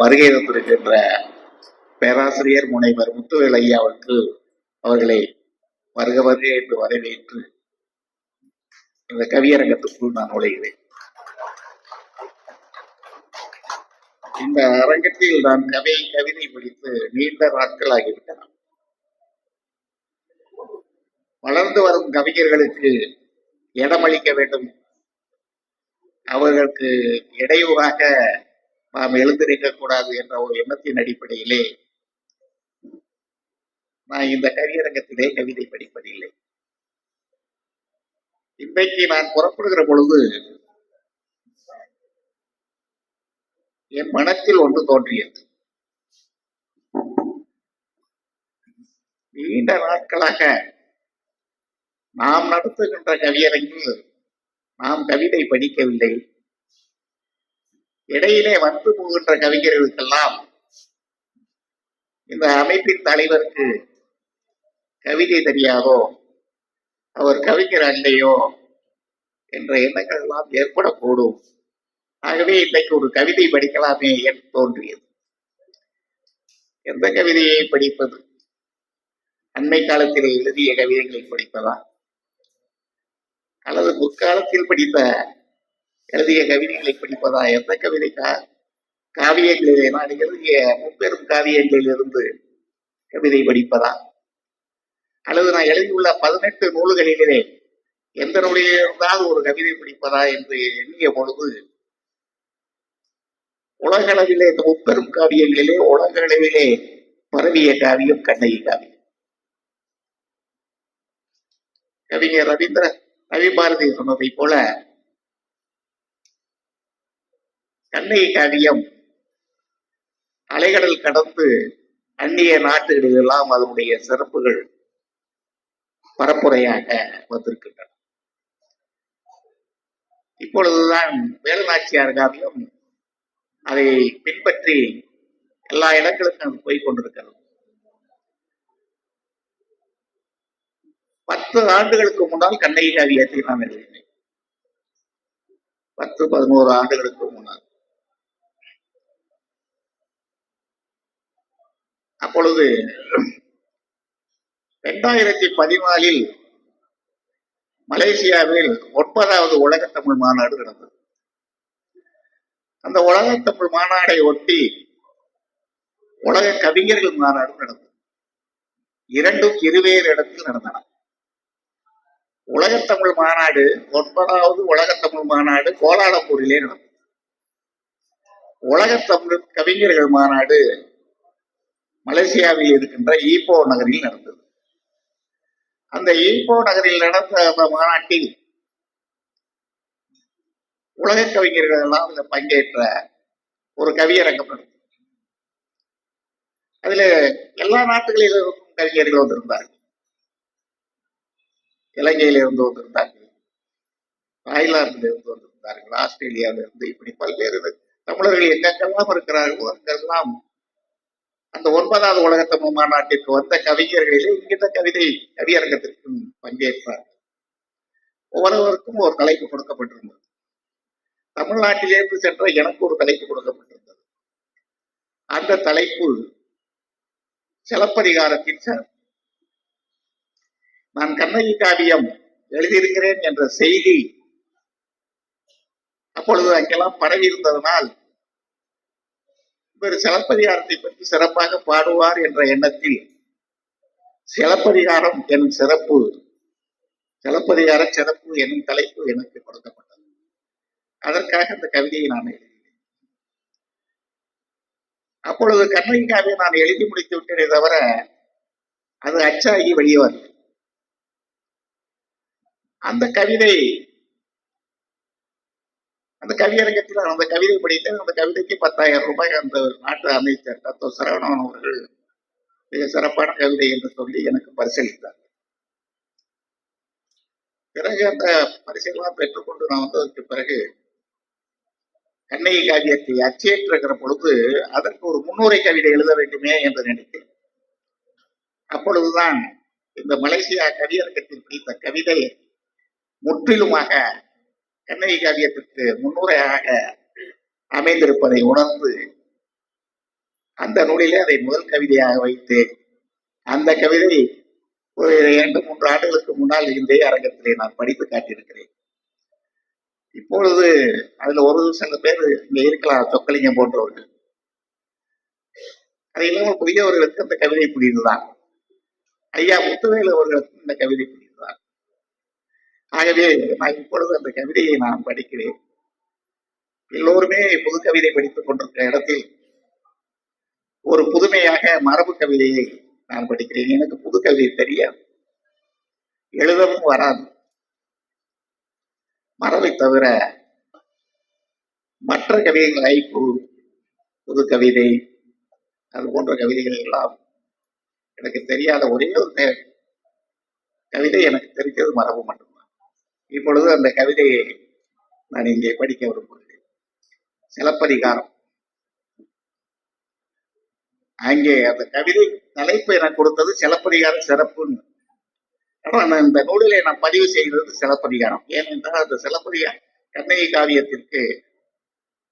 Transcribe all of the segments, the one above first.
வருகை தந்திருக்கின்ற பேராசிரியர் முனைவர் முத்துவேல் ஐயாவுக்கு அவர்களை வருக வருக என்று வரவேற்று இந்த கவியரங்கத்துக்குள் நான் நுழைகிறேன். இந்த அரங்கத்தில் நான் கதை கவிதை படித்து நீண்ட நாட்கள் ஆகிவிட்டன வளர்ந்து வரும் கவிஞர்களுக்கு இடமளிக்க வேண்டும். அவர்களுக்கு இடையூறாக நாம் எழுந்திருக்க கூடாது என்ற ஒரு எண்ணத்தின் அடிப்படையிலே நான் இந்த கவியரங்கத்திலே கவிதை படிப்பதில்லை. இன்றைக்கு நான் புறப்படுகிற பொழுது என் மனத்தில் ஒன்று தோன்றியது. நீண்ட நாட்களாக நாம் நடத்துகின்ற கவியரங்கில் நாம் கவிதை படிக்கவில்லை. இடையிலே வந்து போகின்ற கவிஞர்களுக்கெல்லாம் இந்த அமைப்பின் தலைவருக்கு கவிதை தெரியாதோ அவர் கவிஞர் அல்லையோ என்ற எண்ணங்கள் எல்லாம் ஏற்படக்கூடும். ஆகவே இன்றைக்கு ஒரு கவிதை படிக்கலாமே என்று தோன்றியது. எந்த கவிதையை படிப்பது? அண்மை காலத்தில் எழுதிய கவிதைகளை படிப்பதா? அல்லது முற்காலத்தில் படித்த எழுதிய கவிதைகளை படிப்பதா? எந்த கவிதைக்கா காவியங்களிலே நான் எழுதிய முப்பெரும் காவியங்களில் இருந்து கவிதை படிப்பதா? அல்லது நான் எழுதியுள்ள பதினெட்டு நூல்களிலே எந்த நூலிலே இருந்தால் ஒரு கவிதை படிப்பதா என்று எண்ணிய பொழுது உலகளவிலே இந்த முப்பெரும் காவியங்களிலே உலக அளவிலே பரவிய காவியம் கண்ணகி காவியம். கவிஞர் ரவீந்திர ரவி பாரதி சொன்னதை போல கண்ணகி கடியம் அலைகடல் கடந்து அந்நிய நாட்டுகளிலெல்லாம் அதனுடைய சிறப்புகள் பரப்புரையாக வந்திருக்கின்றன. இப்பொழுதுதான் வேலுநாச்சியார் காவியம் அதை பின்பற்றி எல்லா இடங்களுக்கும் அது கொண்டிருக்கிறது. பத்து ஆண்டுகளுக்கு முன்னால் கண்ணகி காவியத்தை நான் எழுதினேன். பத்து பதினோரு ஆண்டுகளுக்கு முன்னால் அப்பொழுது இரண்டாயிரத்தி பதினாலில் மலேசியாவில் ஒன்பதாவது உலக தமிழ் மாநாடு நடந்தது. அந்த உலக தமிழ் மாநாடை ஒட்டி உலக கவிஞர்கள் மாநாடு நடந்தது. இரண்டும் இருவேறு இடத்தில் நடந்தன. உலகத்தமிழ் மாநாடு ஒன்பதாவது உலகத்தமிழ் மாநாடு கோலாலப்பூரிலே நடந்தது. உலகத்தமிழ் கவிஞர்கள் மாநாடு மலேசியாவில் இருக்கின்ற ஈப்போ நகரில் நடந்தது. அந்த ஈப்போ நகரில் நடந்த அந்த மாநாட்டில் உலக கவிஞர்கள் எல்லாம் அதுல பங்கேற்ற ஒரு கவியரங்கம் நடந்தது அதுல எல்லா இருக்கும் கவிஞர்கள் வந்திருந்தார்கள். இலங்கையில இருந்து வந்திருந்தார்கள். தாய்லாந்துல இருந்து வந்திருந்தார்கள். ஆஸ்திரேலியாவில இருந்து இப்படி பல்வேறு தமிழர்கள் எங்கெங்கெல்லாம் இருக்கிறார்களோ அங்கெல்லாம் அந்த ஒன்பதாவது உலக தமிழ் மாநாட்டிற்கு வந்த கவிஞர்களிலே இங்கிருந்த கவிதை கவியரங்கத்திற்கும் பங்கேற்றார். ஒவ்வொருவருக்கும் ஒரு தலைப்பு கொடுக்கப்பட்டிருந்தது. தமிழ்நாட்டிலேருந்து சென்ற எனக்கு ஒரு தலைப்பு கொடுக்கப்பட்டிருந்தது. அந்த தலைப்பு சிலப்பதிகாரத்தின் சார் நான் கண்ணகி காவியம் எழுதியிருக்கிறேன் என்ற செய்தி அப்பொழுது அங்கெல்லாம் பரவி இருந்ததனால் இவர் சிலப்பதிகாரத்தை பற்றி சிறப்பாக பாடுவார் என்ற எண்ணத்தில் சிலப்பதிகாரம் என் சிறப்பு சிலப்பதிகார சிறப்பு எனும் தலைப்பு எனக்கு கொடுக்கப்பட்டது. அதற்காக அந்த கவிதையை நான் எழுதினேன். அப்பொழுது கண்ணகிக்காவை நான் எழுதி முடித்து விட்டேனே தவிர அது அச்சாகி வெளியே வரல அந்த கவிதை அந்த கவியரங்கத்தில் அந்த கவிதை படித்தேன். அந்த கவிதைக்கு பத்தாயிரம் ரூபாய் அந்த நாட்டு அமைச்சர் தத்துவ சரவணன் அவர்கள் மிக சிறப்பான கவிதை என்று சொல்லி எனக்கு பரிசீலித்தார் பிறகு அந்த பரிசீலனம் பெற்றுக்கொண்டு நான் வந்ததற்கு பிறகு கண்ணகி காவியத்தை அச்சேற்றிருக்கிற பொழுது அதற்கு ஒரு முன்னுரை கவிதை எழுத வேண்டுமே என்று நினைத்தேன். அப்பொழுதுதான் இந்த மலேசியா கவியரங்கத்தில் பிடித்த கவிதை முற்றிலுமாக கண்ணகி காவியத்திற்கு முன்னுரையாக அமைந்திருப்பதை உணர்ந்து அந்த நூலிலே அதை முதல் கவிதையாக வைத்து அந்த கவிதை ஒரு இரண்டு மூன்று ஆண்டுகளுக்கு முன்னால் இருந்தே அரங்கத்திலே நான் படித்து காட்டியிருக்கிறேன். இப்பொழுது அதுல ஒரு சில பேர் இங்க இருக்கலாம் சொக்கலிங்கம் போன்றவர்கள். அது இல்லாமல் புதியவர்களுக்கு அந்த கவிதை புரியுதுதான் ஐயா முத்துவேல் அவர்களுக்கு இந்த கவிதை புரியுது ஆகவே நான் இப்பொழுது அந்த கவிதையை நான் படிக்கிறேன். எல்லோருமே புது கவிதை படித்துக் கொண்டிருக்கிற இடத்தில் ஒரு புதுமையாக மரபு கவிதையை நான் படிக்கிறேன். எனக்கு புது கவிதை தெரியாது. எழுதவும் வராது. மரபை தவிர மற்ற கவிதைகள் ஐப்பு புது கவிதை அது போன்ற கவிதைகள் எல்லாம் எனக்கு தெரியாத ஒரே ஒரு கவிதை எனக்கு தெரிஞ்சது மரபு மட்டும் இப்பொழுது அந்த கவிதையை நான் இங்கே படிக்க விரும்புகிறேன். சிலப்பதிகாரம். அங்கே அந்த கவிதை தலைப்பு எனக்கு கொடுத்தது சிலப்பதிகார சிறப்புன்னு. ஆனால் நான் இந்த நூலிலே நான் பதிவு செய்கிறது சிலப்பதிகாரம். ஏனென்றால் அந்த சிலப்பதிகாரம் கண்ணகி காவியத்திற்கு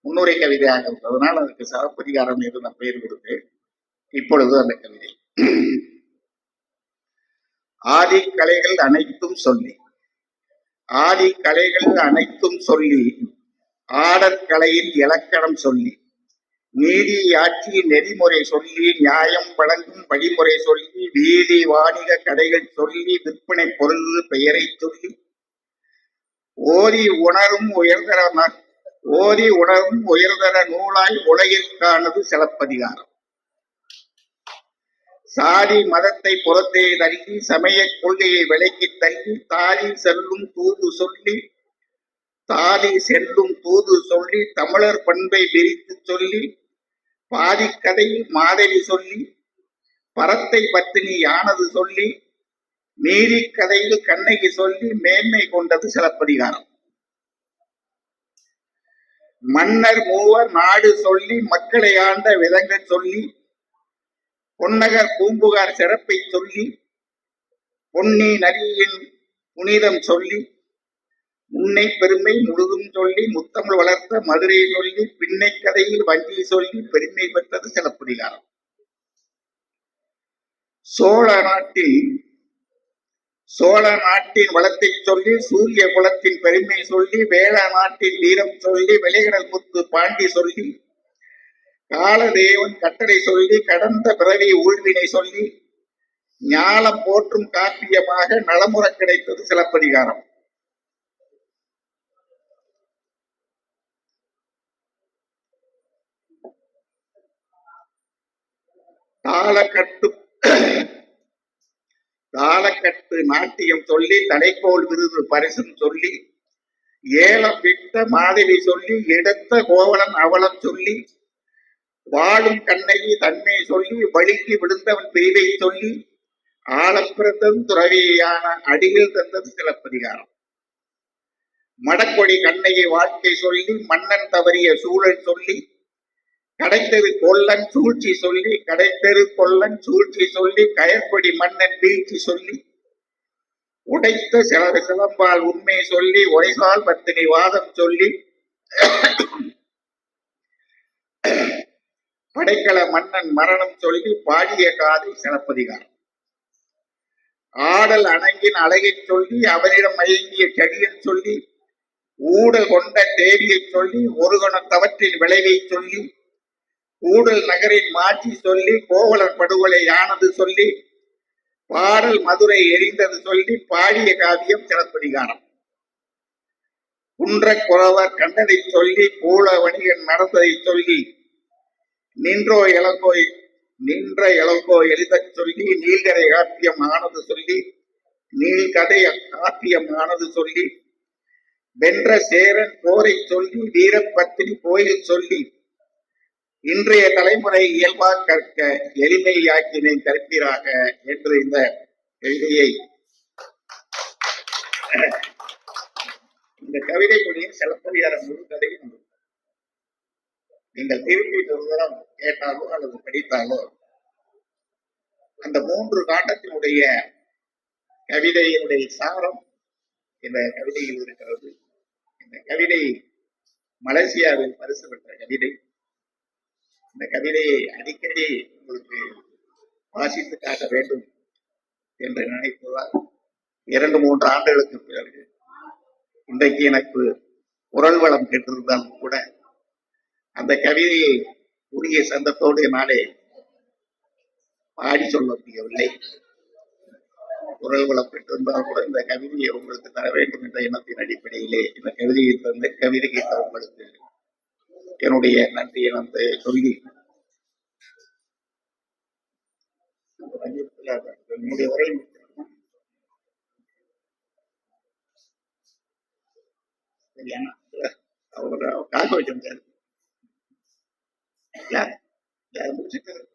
முன்னுரை கவிதையாக இருந்ததுனால் அதுக்கு சிலப்பதிகாரம் என்று நான் பெயர் கொடுத்தேன். இப்பொழுது அந்த கவிதை. ஆதி கலைகள் அனைத்தும் சொல்லி ஆதி கலைகள் அனைத்தும் சொல்லி ஆடற்கலையின் இலக்கணம் சொல்லி நீதி ஆட்சி நெறிமுறை சொல்லி நியாயம் வழங்கும் வழிமுறை சொல்லி வீதி வாணிக கடைகள் சொல்லி விற்பனை பொருள் பெயரை சொல்லி ஓதி உணரும் உயர்தர ஓதி உணரும் உயர்தர நூலாய் உலகிற்கானது சிலப்பதிகாரம். சாதி மதத்தை புறத்தே தங்கி சமய கொள்கையை விலக்கி தங்கி தாலி செல்லும் தூது சொல்லி தாலி செல்லும் தூது சொல்லி தமிழர் பண்பை விரித்து சொல்லி பாதி கதையில் மாதவி சொல்லி பரத்தை பத்தினி யானது சொல்லி மீதி கதையில் கண்ணகி சொல்லி மேன்மை கொண்டது சிலப்பதிகாரம். மன்னர் மூவர் நாடு சொல்லி மக்களை ஆண்ட விதங்கள் சொல்லி பொன்னகர் பூம்புகார் சிறப்பை சொல்லி பொன்னி நரியின் புனிதம் சொல்லி முன்னை பெருமை முழுதும் சொல்லி முத்தமிழ் வளர்த்த மதுரை சொல்லி பின்னை கதையில் வஞ்சி சொல்லி பெருமை பெற்றது சிலப்பதிகாரம். சோழ நாட்டில் சோழ நாட்டின் வளத்தை சொல்லி சூரிய குலத்தின் பெருமை சொல்லி வேள நாட்டின் வீரம் சொல்லி வெளிகடல் முத்து பாண்டி சொல்லி காலதேவன் கட்டளை சொல்லி கடந்த பிறவி ஊழ்வினை சொல்லி ஞாலம் போற்றும் காப்பியமாக நலமுறை கிடைத்தது சிலப்பதிகாரம். தாளக்கட்டு தாளக்கட்டு நாட்டியம் சொல்லி தலைக்கோல் விருது பரிசும் சொல்லி ஏலம் விட்ட மாதவி சொல்லி எடுத்த கோவலன் அவலம் சொல்லி வாழும் கண்ணையை தன்மை சொல்லி வழுக்கி விழுந்தவன் பிரிவை சொல்லி ஆழப்பிறந்தது துறவியான அடியில் தந்தது சிலப்பதிகாரம். மடக்கொடி கண்ணையை வாழ்க்கை சொல்லி மன்னன் தவறிய சூழல் சொல்லி கடைத்தெரு கொல்லன் சூழ்ச்சி சொல்லி கடைத்தெரு கொல்லன் சூழ்ச்சி சொல்லி கயற்கொடி மன்னன் வீழ்ச்சி சொல்லி உடைத்த சில சிலம்பால் உண்மை சொல்லி ஒய்சால் பத்தினி வாதம் சொல்லி படைக்கல மன்னன் மரணம் சொல்லி பாடிய காதை சிலப்பதிகாரம். ஆடல் அணங்கின் அழகை சொல்லி அவரிடம் மயங்கிய செடியன் சொல்லி ஊடல் கொண்ட தேவியை சொல்லி ஒரு குணத்தவற்றின் விளைவை சொல்லி ஊடல் நகரின் மாற்றி சொல்லி கோவலர் படுகொலை ஆனது சொல்லி பாடல் மதுரை எரிந்தது சொல்லி பாடிய காவியம் சிலப்பதிகாரம். குன்ற குறவர் கண்டதை சொல்லி கூல வணிகன் நடந்ததை சொல்லி நின்றோ இளங்கோ நின்ற இளங்கோ எளிதச் சொல்லி நீள்கரை காப்பியம் ஆனது சொல்லி நீள்கதை காப்பியம் ஆனது சொல்லி வென்ற சேரன் போரை சொல்லி வீரப்பத்தினி கோயில் சொல்லி இன்றைய தலைமுறை இயல்பாக கற்க எளிமையாக்கினை கற்பீராக என்று இந்த கவிதையை இந்த கவிதை மொழியின் சிலப்பதிகாரம் முழு கதையும் நீங்கள் திருப்பி விவரம் கேட்டாலோ அல்லது படித்தாலோ அந்த மூன்று காண்டத்தினுடைய கவிதையினுடைய சாரம் இந்த கவிதையில் இருக்கிறது. இந்த கவிதை மலேசியாவில் பரிசு பெற்ற கவிதை. இந்த கவிதையை அடிக்கடி உங்களுக்கு வாசித்து காட்ட வேண்டும் என்று நினைப்பதால் இரண்டு மூன்று ஆண்டுகளுக்கு பிறகு இன்றைக்கு எனக்கு குரல் வளம் கேட்டிருந்தாலும் கூட அந்த கவிதையை உரிய சந்தத்தோடு நாளே பாடி சொல்ல முடியவில்லை. குரல் வளம் பெற்றிருந்தால் கூட இந்த கவிதையை உங்களுக்கு தர வேண்டும் என்ற எண்ணத்தின் அடிப்படையிலே இந்த கவிதையை தந்து கவிதை உங்களுக்கு என்னுடைய நன்றியை வந்து சொல்லி என்னுடைய உரை சரியா அவங்க காக்க 来来我这个